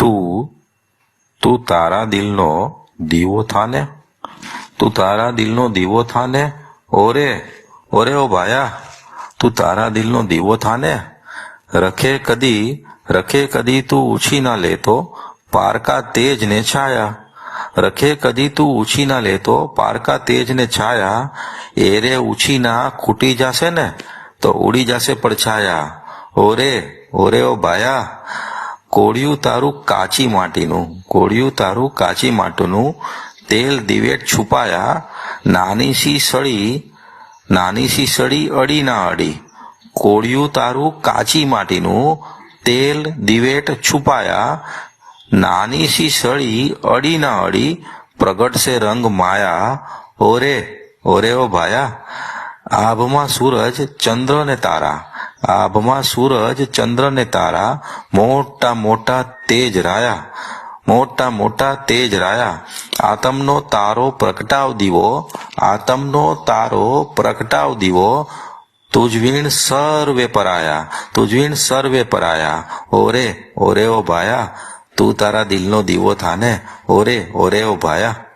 તું તું તારા દિલનો દીવો થાને? તું તારા દિલનો દીવો થાને? ઓરે ઓરે ઓ ભાયા, તું તારા દિલનો દીવો થાને? રખે કદી રખે કદી તું ઉછી ના લેતો પારકા તેજ ને છાયા. રખે કદી તું ઉછી ના લેતો પારકા તેજ ને છાયા. એરે ઉછી ના ખૂટી જશે ને તો ઉડી જશે પડછાયા. ઓરે ઓરે ઓ ભાયા કોળિયું તારું કાચી માટીનું, કોળિયું તારું કાચી માટીનું તેલ દિવેટ છુપાયા નાની સી સળી નાની સી સળી અડી ના અડી. કોળિયું તારું કાચી માટીનું તેલ દિવેટ છુપાયા નાની સી સળી અડી ના અડી પ્રગટશે રંગ માયા. ઓરે ઓરે ઓ ભાયા, આભમાં સૂરજ ચંદ્ર ને તારા. આભમાં સૂરજ ચંદ્ર ને તારા, મોટા મોટા તેજ રાયા, મોટા મોટા તેજ રાયા, આતમનો તારો પ્રગટાવ દીવો, આતમનો તારો પ્રગટાવ દીવો તુજવીણ સર્વે પરાયા તુજવીણ સર્વે પરાયા, ઓરે ઓરે ઓ ભાયા, તું તારા દિલનો દીવો થાને, ઓરે ઓરે ઓ ભાયા.